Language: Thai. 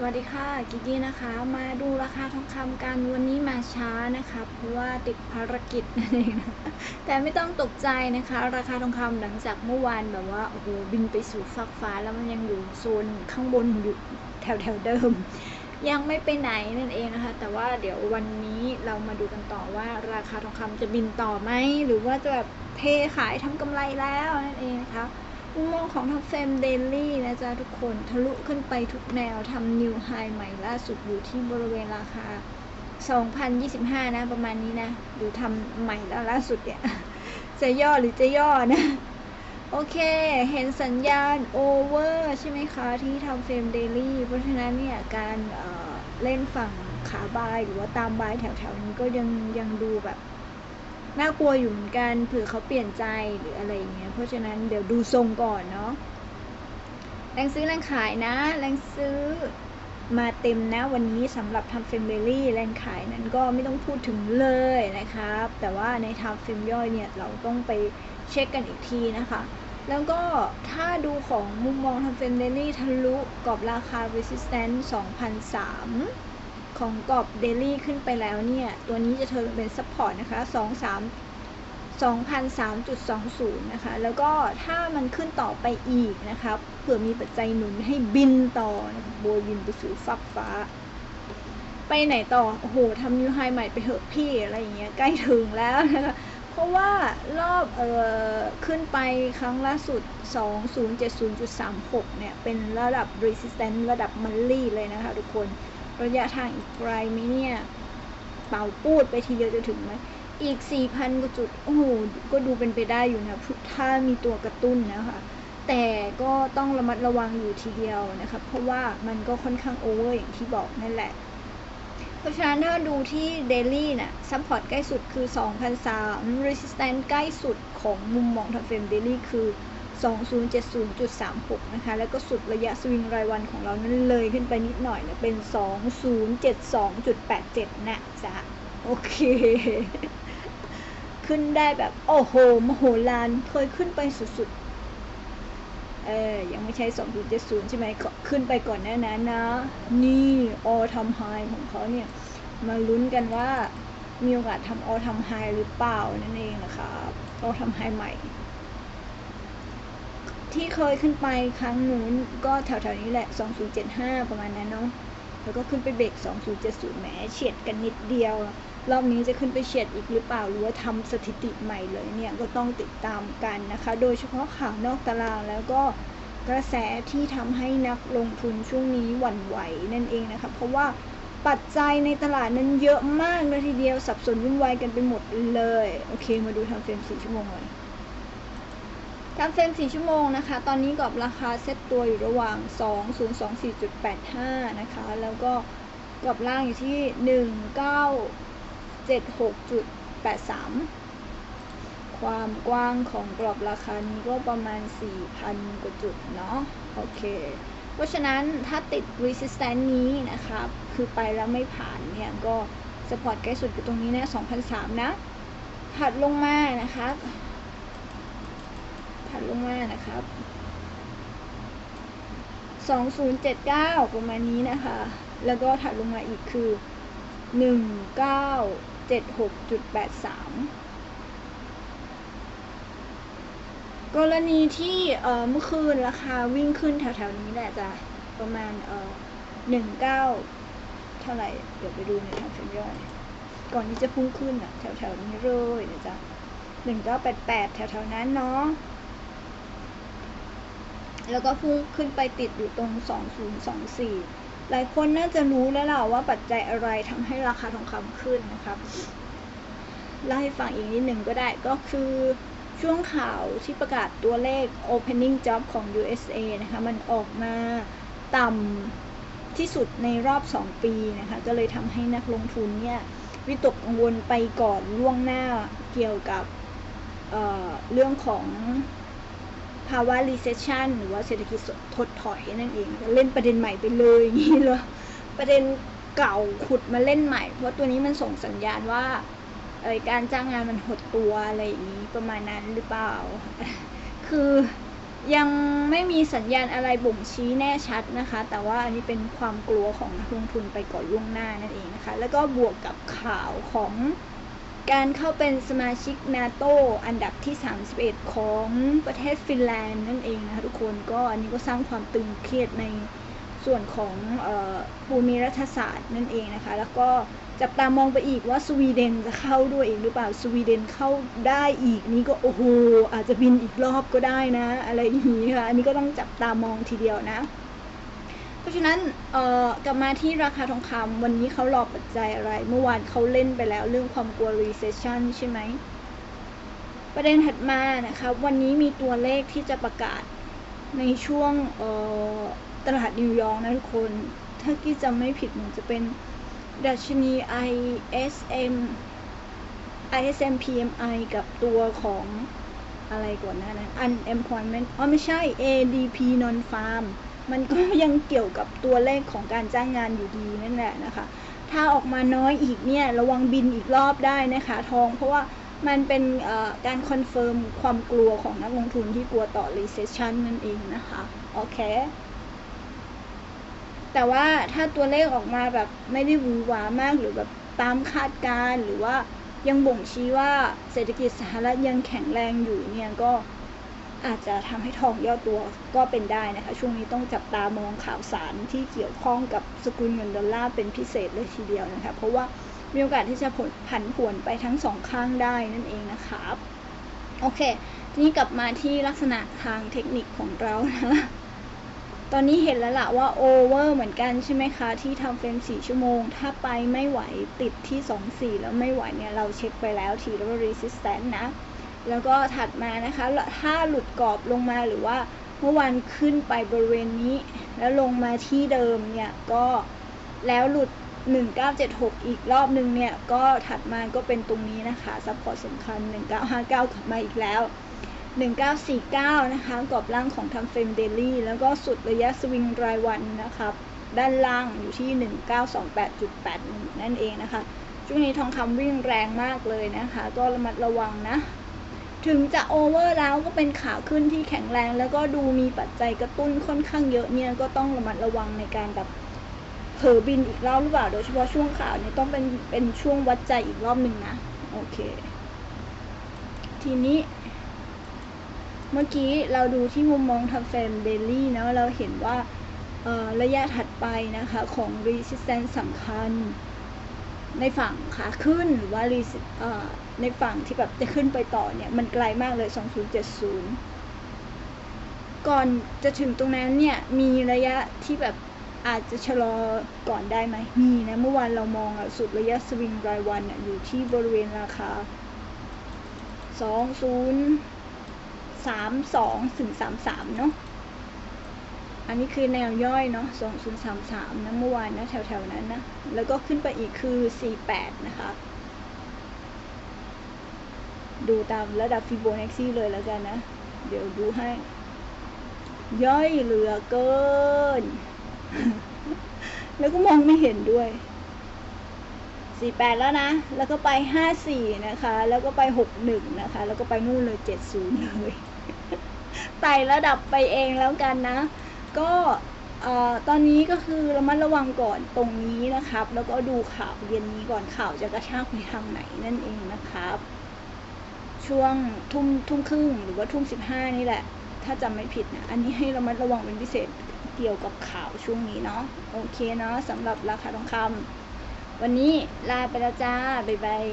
สวัสดีค่ะ กิกี้นะคะ มาดูราคาทองคำกันวันนี้มาช้านะคะ เพราะว่าติดภารกิจนั่นเองนะแต่ไม่ต้องตกใจนะคะ ราคาทองคำหลังจากเมื่อวานแบบว่าโอ้โหบินไปสู่ฟากฟ้าแล้วมันยังอยู่โซนข้างบนอยู่แถวแถวเดิม ยังไม่ไปไหนนั่นเองนะคะ แต่ว่าเดี๋ยววันนี้เรามาดูกันต่อว่าราคาทองคำจะบินต่อไหมหรือว่าจะแบบเทขายทำกำไรแล้วนั่นเองนะคะ มุมมองของทับเฟมเดลี่นะจ๊ะทุกคนทะลุขึ้นไปทุกแนวทำนิวไฮใหม่ล่าสุดอยู่ที่บริเวณราคา 2025 นะ ประมาณนี้นะหรือทำใหม่แล้วล่าสุดเนี่ย จะย่อหรือจะย่อนะ โอเค เห็นสัญญาณโอเวอร์ใช่ไหมคะที่ทำเฟรมเดลี่เพราะฉะนั้นเนี่ย การเเล่นฝั่งขาบายหรือว่าตามบายแถวๆนี้ก็ยังยังดูแบบ น่ากลัวอยู่เหมือนกันเผื่อเขาเปลี่ยนใจหรืออะไรอย่างเงี้ยเพราะฉะนั้นเดี๋ยวดูทรงก่อนเนาะแรงซื้อแรงขายนะ แรงซื้อมาเต็มนะวันนี้สำหรับทำเฟมเบอรี่แรงขายนั้นก็ไม่ต้องพูดถึงเลยนะครับ แต่ว่าในทำเฟมย่อยเนี่ยเราต้องไปเช็คกันอีกทีนะคะ แล้วก็ถ้าดูของมุมมองทำเฟมเบอรี่ทะลุกรอบราคา resistance 2003 ของกรอบเดลี่ขึ้นไปแล้วเนี่ย ตัวนี้จะเทินเป็นซัพพอร์ตนะคะ2 3 2,003.20 นะคะ แล้วก็ถ้ามันขึ้นต่อไปอีกนะคะเผื่อมีปัจจัยหนุนให้บินต่อนะคะโบยบินไปสู่ฟักฟ้า ไปไหนต่อ โอ้โหทำนิวไฮใหม่ไปเถอะพี่อะไรอย่างเงี้ยใกล้ถึงแล้วนะคะเพราะว่ารอบเอ่อขึ้นไปครั้งล่าสุด 2070.36 เนี่ย เป็นระดับ resistance ระดับมันลี่เลยนะคะทุกคน ระยะทางอีกไกลไหมเนี่ย เป่าปูดไปทีเดียวจะถึงไหม อีก 4,000กว่าจุด โอ้โห ก็ดูเป็นไปได้อยู่นะ ถ้ามีตัวกระตุ้นนะคะ แต่ก็ต้องระมัดระวังอยู่ทีเดียวนะคะ เพราะว่ามันก็ค่อนข้างโอเวอร์อย่างที่บอกนั่นแหละ เพราะฉะนั้นถ้าดูที่เดลี่น่ะซัพพอร์ตใกล้สุดคือ 2,003 resistance ใกล้สุดของมุมมองทางเฟรมเดลี่คือ 2070.36 นะคะ แล้วก็สุดระยะสวิงรายวันของเรานั้นเลยขึ้นไปนิดหน่อยนะเป็น 2072.87 นะจ๊ะโอเค ขึ้นได้แบบ โอ้โห มโหฬารเคยขึ้นไปสุดๆ เออ ยังไม่ใช่ 2070 ใช่ไหมขึ้นไปก่อนหน้านั้นนะ นี่ออทำไฮของเขาเนี่ย มาลุ้นกันว่ามีโอกาสทำออทำไฮหรือเปล่านั่นเองนะครับออทำไฮใหม่ ที่เคยขึ้นไปครั้งนู้นก็แถวๆนี้แหละ 2075 ประมาณนั้นเนาะ แล้วก็ขึ้นไปเบรก2070 แหมเฉียดกันนิดเดียว รอบนี้จะขึ้นไปเฉียดอีกหรือเปล่า หรือว่าทำสถิติใหม่เลยเนี่ย ก็ต้องติดตามกันนะคะ โดยเฉพาะข่าวนอกตารางแล้วก็กระแสที่ทำให้นักลงทุนช่วงนี้หวั่นไหวนั่นเองนะคะ เพราะว่าปัจจัยในตลาดนั้นเยอะมากเลยทีเดียวสับสนวุ่นวายกันไปหมดเลย โอเค มาดูทางเฟรม4ชั่วโมงเลย ทำเฟรม 4 ชั่วโมงนะคะ ตอนนี้กรอบราคาเซตตัวอยู่ระหว่าง 2024.85 นะคะ แล้วก็กรอบล่างอยู่ที่ 1976.83 ความกว้างของกรอบราคานี้ก็ประมาณ 4,000 กว่าจุดเนาะ โอเค เพราะฉะนั้นถ้าติด resistance นี้นะครับคือไปแล้วไม่ผ่านเนี่ย ก็สปอร์ตใกล้สุดอยู่ตรงนี้นะ 2,003นะ ถัดลงมานะครับ ถัดลงมานะครับ 2079 ประมาณนี้นะคะ แล้วก็ถัดลงมาอีกคือ 1976.83กรณีที่เมื่อคืนราคาวิ่งขึ้นแถวๆนี้แหละจ้ะประมาณเอ่อ19เท่าไหร่ เดี๋ยวไปดูในทางเฟรมย่อย ก่อนที่จะพุ่งขึ้นอะแถวๆนี้เลยนะจ๊ะ1988แถวๆนั้นเนาะ แล้วก็พุ่งขึ้นไปติดอยู่ตรง 2024 หลายคนน่าจะรู้แล้วล่ะว่าปัจจัยอะไรทำให้ราคาทองคำขึ้นนะครับเล่าให้ฟังอีกนิดหนึ่งก็ได้ก็คือช่วงข่าวที่ประกาศตัวเลข opening job ของ USA นะคะ มันออกมาต่ำที่สุดในรอบ 2 ปีนะคะ ก็เลยทำให้นักลงทุนเนี่ยวิตกกังวลไปก่อนล่วงหน้าเกี่ยวกับเเรื่องของ ภาวะ recession หรือว่าเศรษฐกิจถดถอยนั่นเองเล่นประเด็นใหม่ไปเลยอย่างนี้เลยประเด็นเก่าขุดมาเล่นใหม่ เพราะตัวนี้มันส่งสัญญาณว่าเออการจ้างงานมันหดตัวอะไรอย่างนี้ประมาณนั้นหรือเปล่า คือยังไม่มีสัญญาณอะไรบ่งชี้แน่ชัดนะคะ แต่ว่าอันนี้เป็นความกลัวของนักลงทุนไปก่อนล่วงหน้านั่นเองนะคะ แล้วก็บวกกับข่าวของ การเข้าเป็นสมาชิกนาโตอันดับที่ 31 ของประเทศฟินแลนด์นั่นเองนะคะทุกคนก็อันนี้ก็สร้างความตึงเครียดในส่วนของภูมิรัฐศาสตร์นั่นเองนะคะ แล้วก็จับตามองไปอีกว่าสวีเดนจะเข้าด้วยเอีกหรือเปล่าสวีเดนเข้าได้อีกนี่ก็โอ้โหอาจจะบินอีกรอบก็ได้นะ อะไรอย่างนี้ค่ะอันนี้ก็ต้องจับตามองทีเดียวนะ ราะฉะนั้นเอ่อกลับมาที่ราคาทองคำวันนี้เขารอปัจจัยอะไร เมื่อวานเขาเล่นไปแล้วเรื่องความกลัว recession ใช่ไหม ประเด็นถัดมานะคะวันนี้มีตัวเลขที่จะประกาศในช่วงเอ่อตลาดนิวยอร์กนะทุกคน ถ้ากี้จำไม่ผิดมันจะเป็นดัชนี ISM ISM PMI กับตัวของอะไรก่อนหน้านั้น unemployment อ๋อไม่ใช่ ADP non farm มันก็ยังเกี่ยวกับตัวเลขของการจ้างงานอยู่ดีนั่นแหละนะคะ ถ้าออกมาน้อยอีกเนี่ยระวังบินอีกรอบได้นะคะทอง เพราะว่ามันเป็นการคอนเฟิร์มความกลัวของนักลงทุนที่กลัวต่อ recession นั่นเองนะคะ โอเค แต่ว่าถ้าตัวเลขออกมาแบบไม่ได้หวือหวามากหรือแบบตามคาดการ์หรือว่ายังบ่งชี้ว่าเศรษฐกิจสหรัฐยังแข็งแรงอยู่เนี่ยก็ อาจจะทำให้ทองย่อตัวก็เป็นได้นะคะ ช่วงนี้ต้องจับตามองข่าวสารที่เกี่ยวข้องกับสกุลเงินดอลลาร์เป็นพิเศษเลยทีเดียวนะคะ เพราะว่ามีโอกาสที่จะผลผันผวนไปทั้งสองข้างได้นั่นเองนะครับโอเค ทีนี้กลับมาที่ลักษณะทางเทคนิคของเรานะตอนนี้เห็นแล้วล่ะว่าโอเวอร์เหมือนกันใช่ไหมคะ ที่ทำเฟรม4 ชั่วโมง ถ้าไปไม่ไหวติดที่ 2 4 แล้วไม่ไหวเนี่ย เราเช็คไปแล้วทีแล้วว่า resistance นะ แล้วก็ถัดมานะคะ ถ้าหลุดกรอบลงมาหรือว่าเมื่อวันขึ้นไปบริเวณนี้ แล้วลงมาที่เดิมเนี่ยก็แล้วหลุด 1976 อีกรอบนึงเนี่ย ก็ถัดมาก็เป็นตรงนี้นะคะซัพพอร์ตสำคัญ 1959 กลับมาอีกแล้ว 1949 นะคะกรอบล่างของทำเฟรมเดลี่แล้วก็สุดระยะสวิงรายวันนะครับ ด้านล่างอยู่ที่ 1928.81 นั่นเองนะคะช่วงนี้ทองคำวิ่งแรงมากเลยนะคะ ก็ระมัดระวังนะ ถึงจะโอเวอร์แล้วก็เป็นขาขึ้นที่แข็งแรง แล้วก็ดูมีปัจจัยกระตุ้นค่อนข้างเยอะเนี่ยก็ต้องระมัดระวังในการแบบเผลอบินอีกรอบหรือเปล่า โดยเฉพาะช่วงข่าวเนี่ยต้องเป็นเป็นช่วงวัดใจอีกรอบหนึ่งนะ โอเค ทีนี้ เมื่อกี้เราดูที่มุมมองทำเฟรมเดลี่นะเราเห็นว่าระยะถัดไปนะคะของ resistance สำคัญ ในฝั่งขาขึ้นหรือว่าในฝั่งที่แบบจะขึ้นไปต่อเนี่ย มันไกลมากเลย 2070 ก่อนจะถึงตรงนั้นเนี่ย มีระยะที่แบบอาจจะชะลอก่อนได้ไหมมีนะ เมื่อวานเรามองอะสุดระยะสวิงรายวันอยู่ที่บริเวณราคา 20สามสองถึงสามสามเนาะ อันนี้คือแนวย่อยเนาะสองศูนย์สามสามนะเมื่อวานนะแถวๆนั้นนะ แล้วก็ขึ้นไปอีกคือสี่แปดนะคะ ดูตามระดับฟิโบนัชชีเลยแล้วกันนะ เดี๋ยวดูให้ ย่อยเหลือเกิน แล้วก็มองไม่เห็นด้วยสี่แปดแล้วนะ แล้วก็ไปห้าสี่นะคะ แล้วก็ไปหกหนึ่งนะคะ แล้วก็ไปนู่นเลยเจ็ดศูนย์เลยไต่ระดับไปเองแล้วกันนะ ก็ตอนนี้ก็คือระมัดระวังก่อนตรงนี้นะครับ แล้วก็ดูข่าวเย็นนี้ก่อนข่าวจะกระชากไปทางไหนนั่นเองนะครับ ช่วงทุ่มทุ่มครึ่งหรือว่าทุ่มสิบห้านี่แหละ ถ้าจำไม่ผิดนะอันนี้ให้ระมัดระวังเป็นพิเศษเกี่ยวกับข่าวช่วงนี้เนาะโอเคเนาะสำหรับราคาทองคำวันนี้ลาไปแล้วจ้าบ๊ายบาย